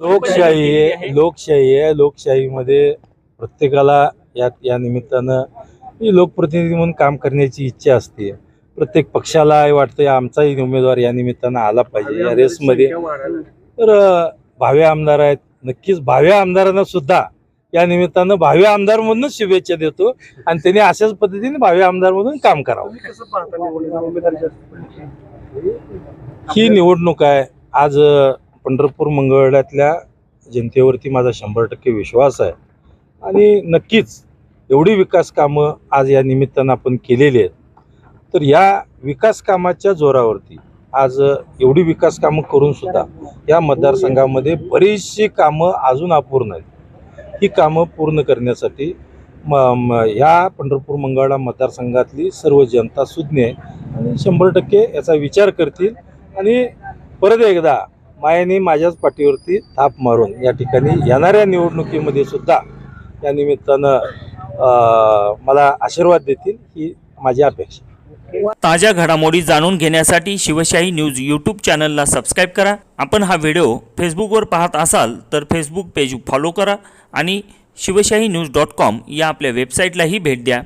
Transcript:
लोकशाही आहे. लोकशाही आहे. लोकशाहीमध्ये प्रत्येकाला या या निमित्तानं ही लोकप्रतिनिधी म्हणून काम करण्याची इच्छा असते. प्रत्येक पक्षाला वाटतं या आमचाही उमेदवार या निमित्तानं आला पाहिजे. या रेसमध्ये तर अं, भावे आमदार आहेत. नक्कीच भावे आमदारांना सुद्धा या निमित्तानं भावे आमदार म्हणूनच शुभेच्छा देतो आणि त्यांनी अशाच पद्धतीने भावे आमदार म्हणून काम करावं. ही निवडणूक आहे. आज पंढरपूर मंगळवेढ्यातल्या जनतेवरती माझा शंभर टक्के विश्वास आहे. आणि नक्कीच एवढी विकास कामं आज या निमित्तानं आपण केलेली आहेत. तर या विकास कामाच्या जोरावरती आज एवढी विकास कामं करून सुद्धा या मतदारसंघामध्ये बरीचशी कामं अजून अपूर्ण आहेत. ही कामं पूर्ण करण्यासाठी म ह्या पंढरपूर मंगळा मतदारसंघातली सर्व जनता सुज्ञ आहे. आणि शंभर टक्के याचा विचार करतील. आणि परत एकदा मायाने माझ्याच पाठीवरती थाप मारून या ठिकाणी येणाऱ्या निवडणुकीमध्ये सुद्धा या निमित्तानं मला आशीर्वाद देतील ही माझी अपेक्षा. ताज्या घडामोडी जाणून घेण्यासाठी शिवशाही न्यूज यूट्यूब चॅनलला सबस्क्राईब करा. आपण हा व्हिडिओ फेसबुकवर पाहत असाल तर फेसबुक पेज फॉलो करा आणि शिवशाही न्यूज डॉट कॉम या आपल्या वेबसाईटलाही भेट द्या.